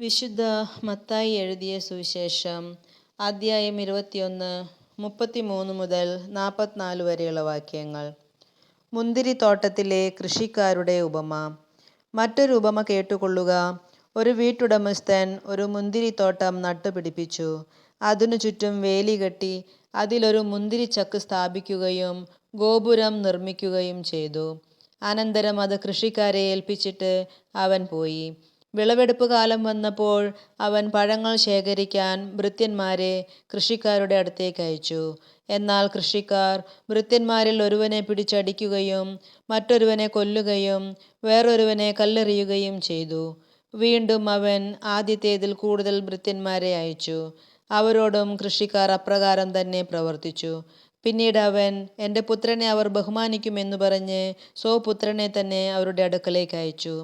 വിശുദ്ധ മത്തായി എഴുതിയ സുവിശേഷം അധ്യായം ഇരുപത്തിയൊന്ന് മുപ്പത്തിമൂന്ന് മുതൽ നാൽപ്പത്തിനാല് വരെയുള്ള വാക്യങ്ങൾ. മുന്തിരിത്തോട്ടത്തിലെ കൃഷിക്കാരുടെ ഉപമ. മറ്റൊരു ഉപമ കേട്ടുകൊള്ളുക. ഒരു വീട്ടുടമസ്ഥൻ ഒരു മുന്തിരിത്തോട്ടം നട്ടുപിടിപ്പിച്ചു. അതിനു ചുറ്റും വേലി കെട്ടി അതിലൊരു മുന്തിരിച്ചക്ക് സ്ഥാപിക്കുകയും ഗോപുരം നിർമ്മിക്കുകയും ചെയ്തു. അനന്തരം അത് കൃഷിക്കാരെ ഏൽപ്പിച്ചിട്ട് അവൻ പോയി. വിളവെടുപ്പ് കാലം വന്നപ്പോൾ അവൻ പഴങ്ങൾ ശേഖരിക്കാൻ ഭൃത്യന്മാരെ കൃഷിക്കാരുടെ അടുത്തേക്ക് അയച്ചു. എന്നാൽ കൃഷിക്കാർ ഭൃത്യന്മാരിൽ ഒരുവനെ പിടിച്ചടിക്കുകയും മറ്റൊരുവനെ കൊല്ലുകയും വേറൊരുവനെ കല്ലെറിയുകയും ചെയ്തു. വീണ്ടും അവൻ ആദ്യത്തേതിൽ കൂടുതൽ ഭൃത്യന്മാരെ അയച്ചു. അവരോടും കൃഷിക്കാർ അപ്രകാരം തന്നെ പ്രവർത്തിച്ചു. പിന്നീട് അവൻ എന്റെ പുത്രനെ അവർ ബഹുമാനിക്കുമെന്ന് പറഞ്ഞ് സ്വപുത്രനെ തന്നെ അവരുടെ അടുക്കലേക്ക് അയച്ചു.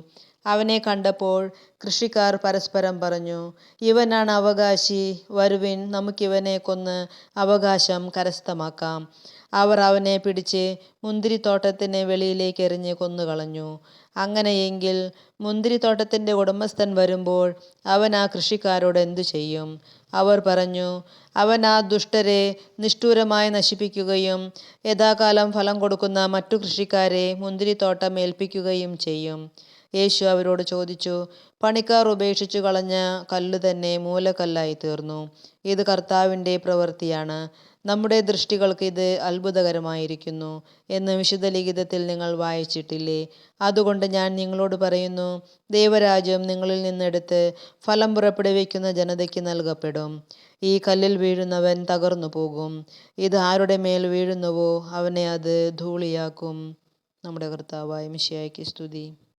അവനെ കണ്ടപ്പോൾ കൃഷിക്കാർ പരസ്പരം പറഞ്ഞു ഇവനാണ് അവകാശി. വരുവിൻ നമുക്കിവനെ കൊന്ന് അവകാശം കരസ്ഥമാക്കാം. അവർ അവനെ പിടിച്ച് മുന്തിരിത്തോട്ടത്തിന് വെളിയിലേക്ക് എറിഞ്ഞ് കൊന്നുകളഞ്ഞു. അങ്ങനെയെങ്കിൽ മുന്തിരിത്തോട്ടത്തിന്റെ ഉടമസ്ഥൻ വരുമ്പോൾ അവൻ ആ കൃഷിക്കാരോട് എന്തു ചെയ്യും? അവർ പറഞ്ഞു അവൻ ആ ദുഷ്ടരെ നിഷ്ഠൂരമായി നശിപ്പിക്കുകയും യഥാകാലം ഫലം കൊടുക്കുന്ന മറ്റു കൃഷിക്കാരെ മുന്തിരിത്തോട്ടം ഏൽപ്പിക്കുകയും ചെയ്യും. യേശു അവരോട് ചോദിച്ചു പണിക്കാർ ഉപേക്ഷിച്ചു കളഞ്ഞ കല്ല് തന്നെ മൂലക്കല്ലായി തീർന്നു. ഇത് കർത്താവിന്റെ പ്രവൃത്തിയാണ്. നമ്മുടെ ദൃഷ്ടികൾക്ക് ഇത് അത്ഭുതകരമായിരിക്കുന്നു എന്ന് വിശുദ്ധ ലിഖിതത്തിൽ നിങ്ങൾ വായിച്ചിട്ടില്ലേ? അതുകൊണ്ട് ഞാൻ നിങ്ങളോട് പറയുന്നു ദൈവരാജ്യം നിങ്ങളിൽ നിന്നെടുത്ത് ഫലം പുറപ്പെടുവിക്കുന്ന ജനതയ്ക്ക് നൽകപ്പെടും. ഈ കല്ലിൽ വീഴുന്നവൻ തകർന്നു പോകും. ഇത് ആരുടെ മേൽ വീഴുന്നുവോ അവനെ അത് ധൂളിയാക്കും. നമ്മുടെ കർത്താവായ മിശിയായ്ക്ക് സ്തുതി.